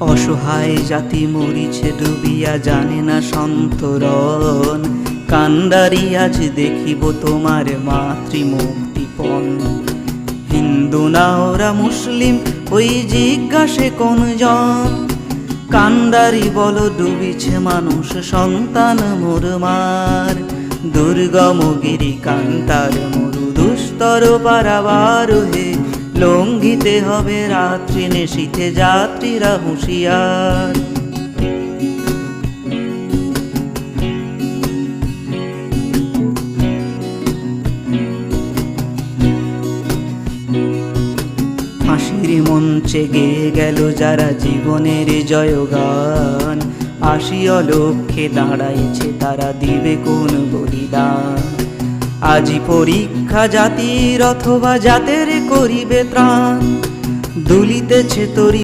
অসহায় জাতি মরিছে, ডুবিয়া জানে না সন্তরণ। কান্দারি আজ দেখিব তোমার মাতৃমুক্তিপণ। হিন্দু না ওরা মুসলিম, ওই জিজ্ঞাসে কোন জন? কান্দারি বল, ডুবিছে মানুষ সন্তান মোর মার। দুর্গম গিরি কান্তার মরু দুস্তর পারাবার হে লঙ্ঘিতে হবে রাত্রি নেশিতে যাত্রীরা হুঁশিয়ার। হাসির মঞ্চে গেয়ে গেল যারা জীবনের জয়গান। আসিয় লক্ষ্যে দাঁড়াইছে তারা দিবে কোন বলিদান। আজি পরীক্ষা জাতির অথবা জাতের করিবে ত্রাণ। দুলিতেছে তরি